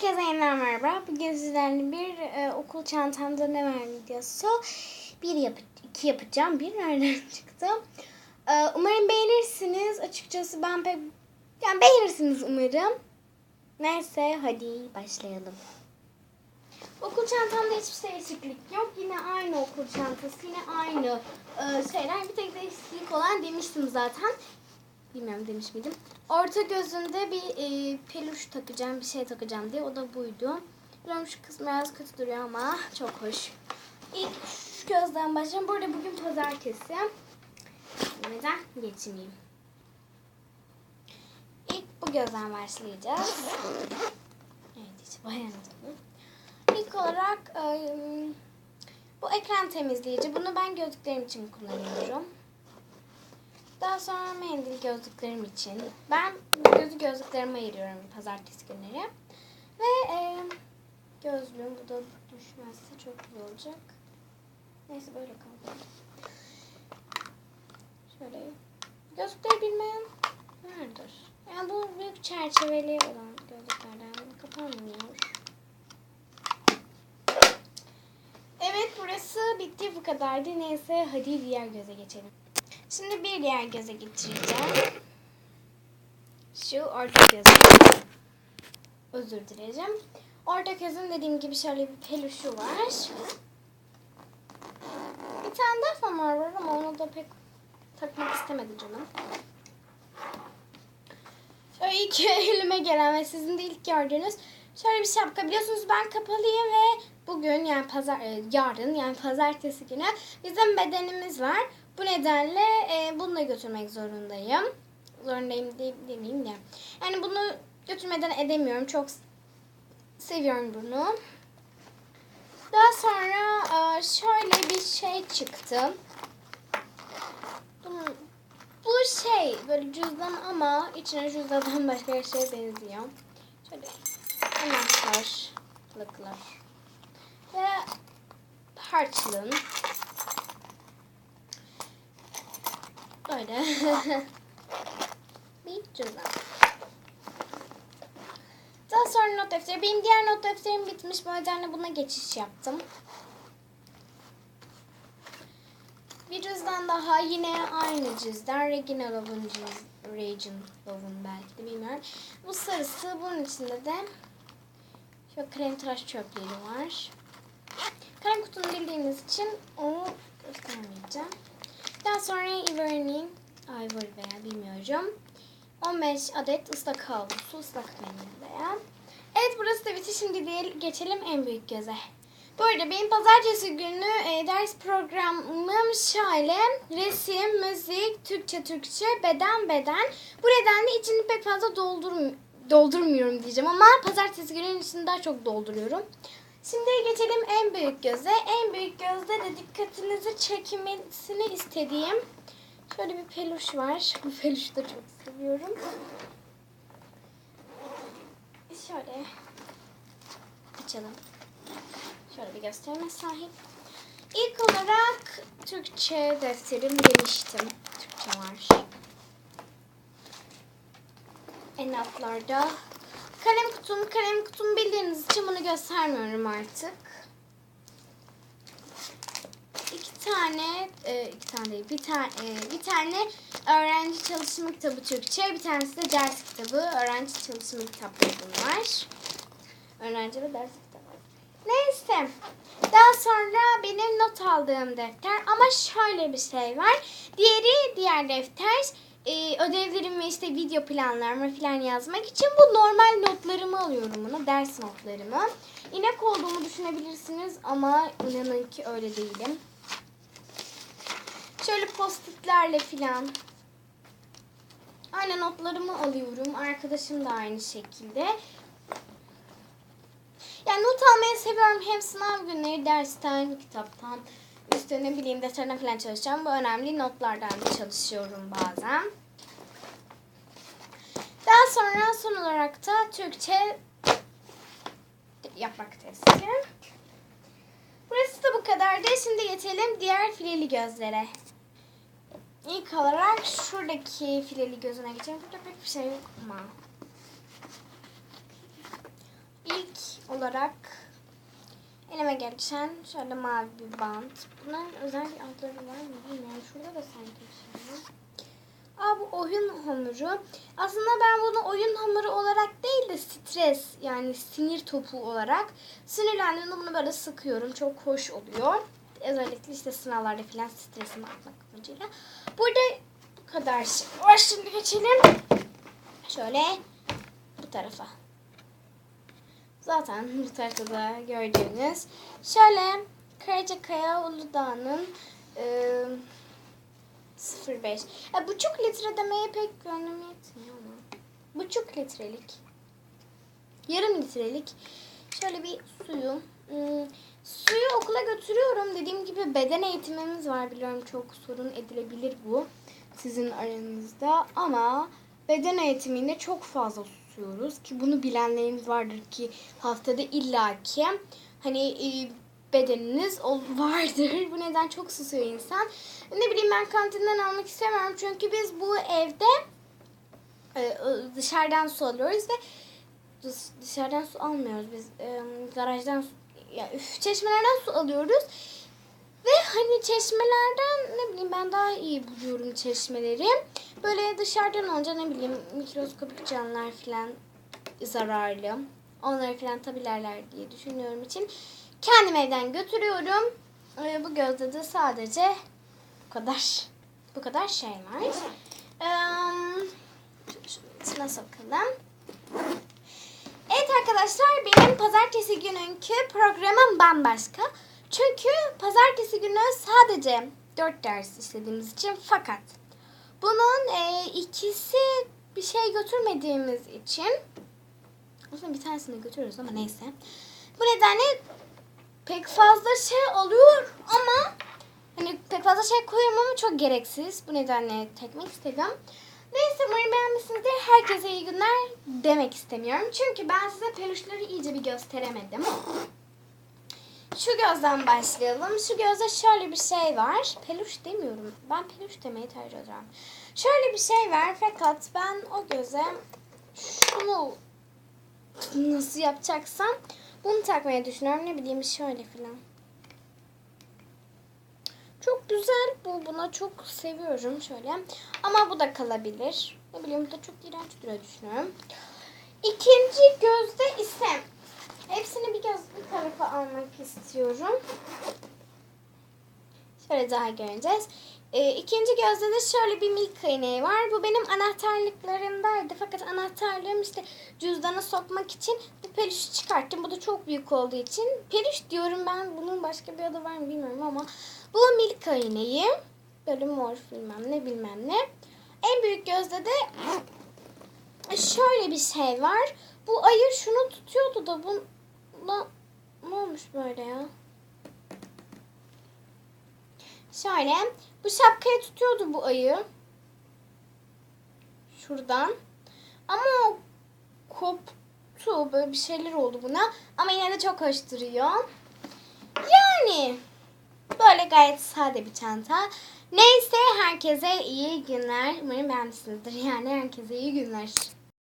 Herkese yeniden merhaba. Bugün sizlerle bir e, okul çantamda ne var videosu. Bir yap iki yapacağım. Bir nereden çıktı? E, umarım beğenirsiniz. Açıkçası ben pek yani beğenirsiniz umarım. Neyse hadi başlayalım. Okul çantamda hiçbir değişiklik yok. Yine aynı okul çantası, yine aynı e, şeyler. Bir tek değişiklik olan demiştim zaten. Bilmiyorum demiş miydim. Orta gözünde bir e, peluş takacağım, bir şey takacağım diye. O da buydu. Bilmiyorum şu kısmı biraz kötü duruyor ama çok hoş. İlk şu gözden başlayalım. Bu arada bugün pazartesi. Neden geçmeyeyim. İlk bu gözden başlayacağız. Evet hiç beğendim. İlk olarak e, bu ekran temizleyici. Bunu ben gözlüklerim için kullanıyorum. Daha sonra mendil gözlüklerim için. Ben gözü gözlüklerime ayırıyorum pazartesi günleri. Ve e, gözlüğüm bu da düşmezse çok güzel olacak. Neyse böyle kaldı. Şöyle. Gözlükleri bilmeyen vardır. Yani bu büyük çerçeveli olan gözlüklerden kapanmıyor. Evet burası bitti bu kadardı. Neyse hadi diğer göze geçelim. Şimdi bir diğer göze getireceğim. Şu orta gözü. Özür dileyeceğim. Orta gözün dediğim gibi şöyle bir peluşu var. Bir tane daha var ama onu da pek takmak istemedi canım. Şöyle ilk elime gelen ve sizin de ilk gördüğünüz şöyle bir şapka. Biliyorsunuz ben kapalıyım ve bugün yani pazar e, yarın yani pazartesi günü bizim bedenimiz var. Bu nedenle e, bunu götürmek zorundayım. Zorundayım de, demeyeyim de. Yani bunu götürmeden edemiyorum. Çok seviyorum bunu. Daha sonra e, şöyle bir şey çıktı. Bu şey böyle cüzdan ama içine cüzdandan başka bir şey benziyor. Şöyle anahtarlıklar ve harçlığın Böyle. bir cüzdan. Daha sonra not defteri. Benim diğer not defterim bitmiş. Bu nedenle buna geçiş yaptım. Bir cüzdan daha yine aynı cüzdan. Regina Love'un cüz- Regin Love'un belki de bilmiyorum. Bu sarısı. Bunun içinde de şu krem tıraş çöpleri var. Kalem kutunu bildiğiniz için onu göstermeyeceğim. Daha sonra Ivory'nin Ivory veya bilmiyorum. 15 adet ıslak havlusu, ıslak mendil veya. Evet burası da bitti. Şimdi değil, geçelim en büyük göze. Bu arada benim pazartesi günü e, ders programım şöyle resim, müzik, Türkçe, Türkçe, beden, beden. Bu nedenle içini pek fazla doldurum, doldurmuyorum diyeceğim ama pazartesi günün içini daha çok dolduruyorum. Şimdi geçelim en büyük göze. En büyük gözde de dikkatinizi çekmesini istediğim şöyle bir peluş var. Bu peluşu da çok seviyorum. Şöyle açalım. Şöyle bir gösterime sahip. İlk olarak Türkçe defterim demiştim. Türkçe var. En altlarda Kalem kutum, kalem kutumu bildiğiniz için bunu göstermiyorum artık. İki tane, e, iki tane değil, bir tane, bir tane öğrenci çalışma kitabı Türkçe, bir tanesi de ders kitabı, öğrenci çalışma kitapları bunlar. Öğrenci ve ders kitabı. Neyse. Daha sonra benim not aldığım defter ama şöyle bir şey var. Diğeri diğer defter e, ödevlerimi işte video planlarımı falan yazmak için bu normal notlarımı alıyorum bunu. Ders notlarımı. İnek olduğumu düşünebilirsiniz ama inanın ki öyle değilim. Şöyle postitlerle falan. Aynı notlarımı alıyorum. Arkadaşım da aynı şekilde. Yani not almayı seviyorum. Hem sınav günleri dersten, kitaptan, üstüne ne bileyim defterine falan çalışacağım. Bu önemli notlardan da çalışıyorum bazen. Daha sonra son olarak da Türkçe yaprak testi. Burası da bu kadardı. Şimdi geçelim diğer fileli gözlere. İlk olarak şuradaki fileli gözüne geçelim. Burada pek bir şey yok ama. İlk olarak elime geçen şöyle mavi bir bant. Bunların özel bir adları var mı bilmiyorum. Şurada da sanki bir şey var. Aa bu oyun hamuru. Aslında ben bunu oyun hamuru olarak değil de stres yani sinir topu olarak sinirlendiğimde bunu böyle sıkıyorum. Çok hoş oluyor. Özellikle işte sınavlarda falan stresimi atmak amacıyla. Burada bu kadar şey var. Şimdi geçelim. Şöyle bu tarafa. Zaten bu tarafta gördüğünüz. Şöyle Karacakaya Uludağ'ın e, 05. Ya buçuk litre demeye pek gönlüm yetmiyor ama. Buçuk litrelik. Yarım litrelik. Şöyle bir suyu. Hmm, suyu okula götürüyorum. Dediğim gibi beden eğitimimiz var. Biliyorum çok sorun edilebilir bu sizin aranızda. Ama beden eğitiminde çok fazla susuyoruz. Ki bunu bilenleriniz vardır ki haftada illaki hani e, bedeniniz vardır. Bu neden çok susuyor insan. Ne bileyim ben kantinden almak istemiyorum. Çünkü biz bu evde e, dışarıdan su alıyoruz ve dış- dışarıdan su almıyoruz. Biz e, garajdan ya üf, çeşmelerden su alıyoruz. Ve hani çeşmelerden ne bileyim ben daha iyi buluyorum çeşmeleri. Böyle dışarıdan alınca ne bileyim mikroskopik canlılar falan zararlı. Onları falan tabilerler diye düşünüyorum için kendim evden götürüyorum. Ee, bu gözde de sadece bu kadar bu kadar şey var. Ee, içine sokalım. Evet arkadaşlar benim pazartesi günkü programım bambaşka. Çünkü pazartesi günü sadece 4 ders işlediğimiz için fakat bunun e, ikisi bir şey götürmediğimiz için aslında bir tanesini götürüyoruz ama neyse. Bu nedenle pek fazla şey alıyor ama hani pek fazla şey koyuyorum ama çok gereksiz. Bu nedenle tekmek istedim. Neyse umarım beğenmişsinizdir. Herkese iyi günler demek istemiyorum. Çünkü ben size peluşları iyice bir gösteremedim. Şu gözden başlayalım. Şu gözde şöyle bir şey var. Peluş demiyorum. Ben peluş demeyi tercih ederim. Şöyle bir şey var fakat ben o göze şunu nasıl yapacaksam bunu takmayı düşünüyorum. Ne bileyim şöyle filan. Çok güzel bu. Buna çok seviyorum şöyle. Ama bu da kalabilir. Ne bileyim bu da çok iğrenç duruyor düşünüyorum. İkinci gözde ise hepsini bir göz bir tarafa almak istiyorum. Şöyle daha göreceğiz. Ee, ikinci gözde de şöyle bir milk iğneği var. Bu benim anahtarlıklarımdaydı. Fakat anahtarlığım işte cüzdana sokmak için bu peluşu çıkarttım. Bu da çok büyük olduğu için. Peluş diyorum ben. Bunun başka bir adı var mı bilmiyorum ama bu milk iğneği. Böyle mor bilmem ne bilmem ne. En büyük gözde de şöyle bir şey var. Bu ayı şunu tutuyordu da bu ne, ne olmuş böyle ya? Şöyle bu şapkayı tutuyordu bu ayı. Şuradan. Ama o koptu. Böyle bir şeyler oldu buna. Ama yine de çok hoş duruyor. Yani böyle gayet sade bir çanta. Neyse herkese iyi günler. Umarım beğenmişsinizdir. Yani herkese iyi günler.